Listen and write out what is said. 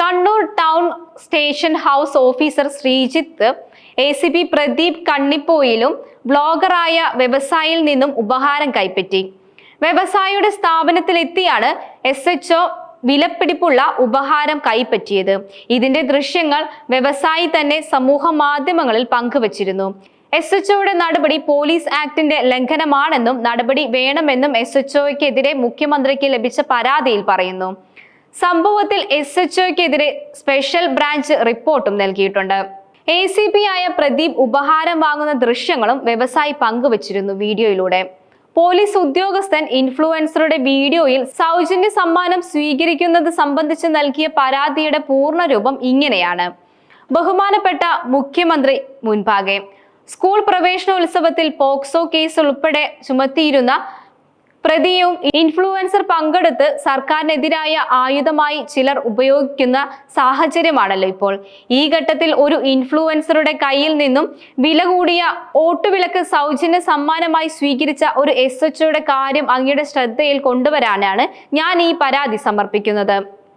Kannur town station house officer Sreejith A C P Pradeep കണ്ണിപ്പോയിലും ബ്ലോഗറായ വ്യവസായിയിൽ നിന്നും ഉപഹാരം കൈപ്പറ്റി. വ്യവസായിയുടെ സ്ഥാപനത്തിലെത്തിയാണ് എസ് എച്ച് ഒ വിലപ്പിടിപ്പുള്ള ഉപഹാരം കൈപ്പറ്റിയത്. ഇതിന്റെ ദൃശ്യങ്ങൾ വ്യവസായി തന്നെ സമൂഹ മാധ്യമങ്ങളിൽ പങ്കുവച്ചിരുന്നു. എസ് എച്ച് ഒയുടെ നടപടി പോലീസ് ആക്ടിന്റെ ലംഘനമാണെന്നും നടപടി വേണമെന്നും എസ് എച്ച് ഒക്കെതിരെ മുഖ്യമന്ത്രിക്ക് ലഭിച്ച പരാതിയിൽ പറയുന്നു. സംഭവത്തിൽ എസ് എച്ച് ഒക്കെതിരെ സ്പെഷ്യൽ ബ്രാഞ്ച് റിപ്പോർട്ടും നൽകിയിട്ടുണ്ട്. എ സി പി ആയ പ്രദീപ് ഉപഹാരം വാങ്ങുന്ന ദൃശ്യങ്ങളും വ്യവസായി പങ്കുവച്ചിരുന്നു വീഡിയോയിലൂടെ. പോലീസ് ഉദ്യോഗസ്ഥൻ ഇൻഫ്ലുവൻസറുടെ വീഡിയോയിൽ സൗജന്യ സമ്മാനം സ്വീകരിക്കുന്നത് സംബന്ധിച്ച് നൽകിയ പരാതിയുടെ പൂർണരൂപം ഇങ്ങനെയാണ്. ബഹുമാനപ്പെട്ട മുഖ്യമന്ത്രി മുൻപാകെ. സ്കൂൾ പ്രവേശനോത്സവത്തിൽ പോക്സോ കേസ് ഉൾപ്പെടെ ചുമത്തിയിരുന്ന പ്രതിയും ഇൻഫ്ലുവൻസർ പങ്കെടുത്ത് സർക്കാരിനെതിരായ ആയുധമായി ചിലർ ഉപയോഗിക്കുന്ന സാഹചര്യമാണല്ലോ ഇപ്പോൾ. ഈ ഘട്ടത്തിൽ ഒരു ഇൻഫ്ലുവൻസറുടെ കയ്യിൽ നിന്നും വില കൂടിയ ഓട്ടുവിളക്ക് സൗജന്യ സമ്മാനമായി സ്വീകരിച്ച ഒരു എസ് എച്ച്ഒയുടെ കാര്യം അങ്ങയുടെ ശ്രദ്ധയിൽ കൊണ്ടുവരാനാണ് ഞാൻ ഈ പരാതി സമർപ്പിക്കുന്നത്.